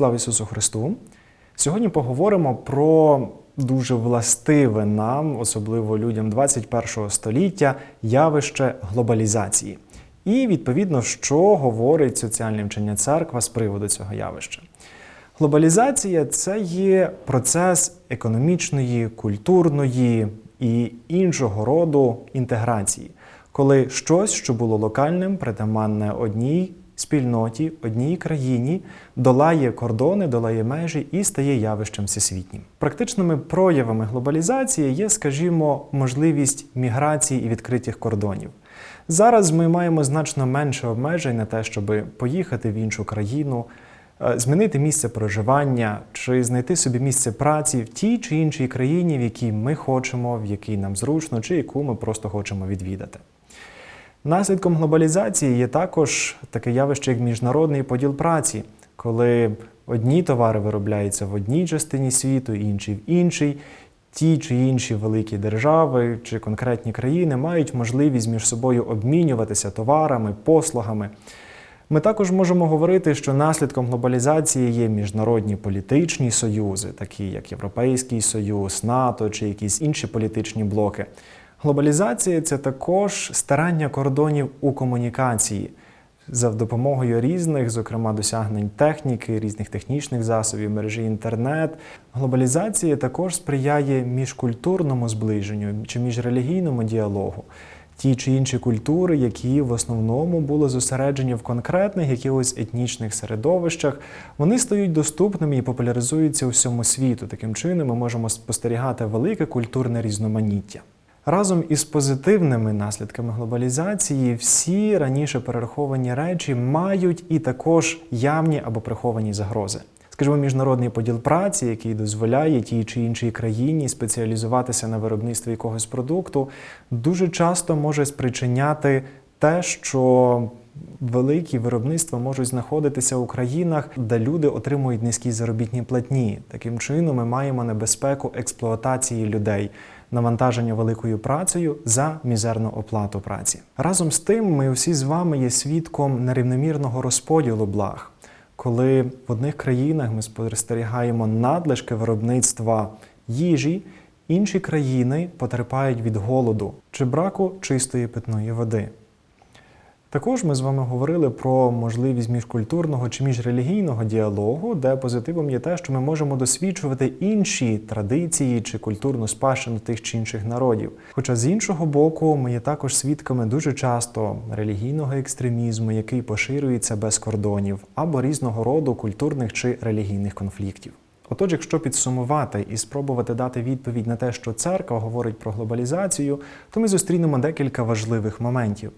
Слава Ісусу Христу! Сьогодні поговоримо про дуже властиве нам, особливо людям 21 століття, явище глобалізації. І відповідно, що говорить соціальне вчення церква з приводу цього явища. Глобалізація це є процес економічної, культурної і іншого роду інтеграції, коли щось, що було локальним, притаманне одній спільноті, одній країні, долає кордони, долає межі і стає явищем всесвітнім. Практичними проявами глобалізації є, скажімо, можливість міграції і відкритих кордонів. Зараз ми маємо значно менше обмежень на те, щоб поїхати в іншу країну, е, змінити місце проживання чи знайти собі місце праці в тій чи іншій країні, в якій ми хочемо, в якій нам зручно, чи яку ми просто хочемо відвідати. Наслідком глобалізації є також таке явище, як міжнародний поділ праці, коли одні товари виробляються в одній частині світу, інші в іншій. Ті чи інші великі держави чи конкретні країни мають можливість між собою обмінюватися товарами, послугами. Ми також можемо говорити, що наслідком глобалізації є міжнародні політичні союзи, такі як Європейський Союз, НАТО чи якісь інші політичні блоки. Глобалізація це також старання кордонів у комунікації за допомогою різних, зокрема, досягнень техніки, різних технічних засобів, мережі інтернет. Глобалізація також сприяє міжкультурному зближенню чи міжрелігійному діалогу. Ті чи інші культури, які в основному були зосереджені в конкретних якихось етнічних середовищах, вони стають доступними і популяризуються у всьому світу. Таким чином ми можемо спостерігати велике культурне різноманіття. Разом із позитивними наслідками глобалізації всі раніше перераховані речі мають і також явні або приховані загрози. Скажімо, міжнародний поділ праці, який дозволяє тій чи іншій країні спеціалізуватися на виробництві якогось продукту, дуже часто може спричиняти те, що великі виробництва можуть знаходитися у країнах, де люди отримують низькі заробітні платні. Таким чином, ми маємо небезпеку експлуатації людей навантаження великою працею за мізерну оплату праці. Разом з тим, ми всі з вами є свідком нерівномірного розподілу благ, коли в одних країнах ми спостерігаємо надлишки виробництва їжі, інші країни потерпають від голоду чи браку чистої питної води. Також ми з вами говорили про можливість міжкультурного чи міжрелігійного діалогу, де позитивом є те, що ми можемо досвідчувати інші традиції чи культурну спадщину тих чи інших народів. Хоча з іншого боку, ми є також свідками дуже часто релігійного екстремізму, який поширюється без кордонів, або різного роду культурних чи релігійних конфліктів. Отож, якщо підсумувати і спробувати дати відповідь на те, що церква говорить про глобалізацію, то ми зустрінемо декілька важливих моментів.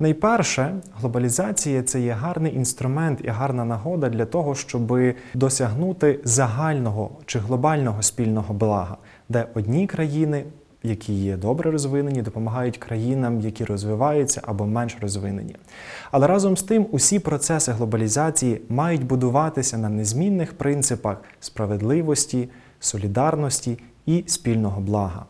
Найперше, глобалізація це є гарний інструмент і гарна нагода для того, щоб досягнути загального чи глобального спільного блага, де одні країни, які є добре розвинені, допомагають країнам, які розвиваються або менш розвинені. Але разом з тим, усі процеси глобалізації мають будуватися на незмінних принципах справедливості, солідарності і спільного блага.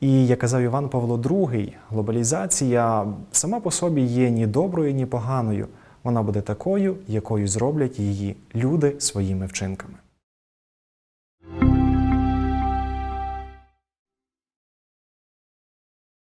І як казав Іван Павло II, глобалізація сама по собі є ні доброю, ні поганою. Вона буде такою, якою зроблять її люди своїми вчинками.